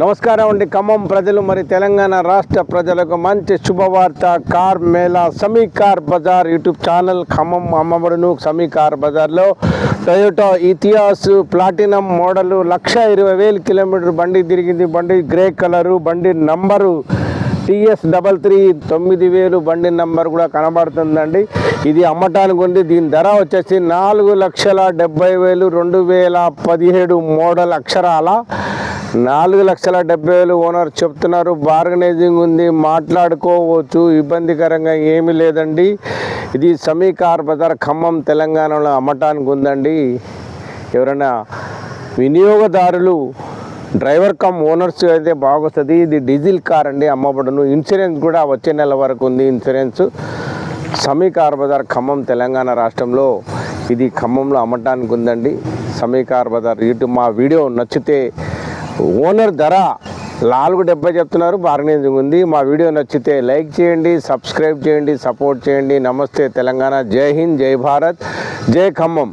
నమస్కారం అండి. ఖమ్మం ప్రజలు మరి తెలంగాణ రాష్ట్ర ప్రజలకు మంచి శుభవార్త. Car mela Sami car bazaar YouTube channel Khammam అమ్మబడును సమీ కార్ బజార్లో. Toyota Etios platinum model lakh ఇరవై వేలు కిలోమీటర్ బండి తిరిగింది. బండి గ్రే కలరు బండి నంబరు టిఎస్ డబల్ త్రీ తొమ్మిది వేలు బండి నెంబర్ కూడా కనబడుతుందండి. ఇది అమ్మటానికి ఉంది. దీని ధర వచ్చేసి నాలుగు లక్షల డెబ్బై వేలు రెండు వేల పదిహేడు మోడల్ అక్షరాల నాలుగు లక్షల డెబ్బై వేలు ఓనర్ చెప్తున్నారు. బార్గనైజింగ్ ఉంది మాట్లాడుకోవచ్చు ఇబ్బందికరంగా ఏమీ లేదండి. ఇది సమీకార్ బజార్ ఖమ్మం తెలంగాణలో అమ్మటానికి ఉందండి. ఎవరైనా వినియోగదారులు డ్రైవర్ కమ్ ఓనర్స్ అయితే బాగుస్తుంది. ఇది డీజిల్ కార్ అండి అమ్మబడును. ఇన్సూరెన్స్ కూడా వచ్చే నెల వరకు ఉంది ఇన్సూరెన్స్. సమీకార్ బజార్ ఖమ్మం తెలంగాణ రాష్ట్రంలో ఇది ఖమ్మంలో అమ్మటానికి ఉందండి. సమీకార్ బజార్ ఇటు మా వీడియో నచ్చితే ఓనర్ ధర నాలుగు డెబ్బై చెప్తున్నారు బార్గెనింగ్ ఉంది. మా వీడియో నచ్చితే లైక్ చేయండి సబ్స్క్రైబ్ చేయండి సపోర్ట్ చేయండి. నమస్తే తెలంగాణ. జై హింద్ జై భారత్. జై ఖమ్మం.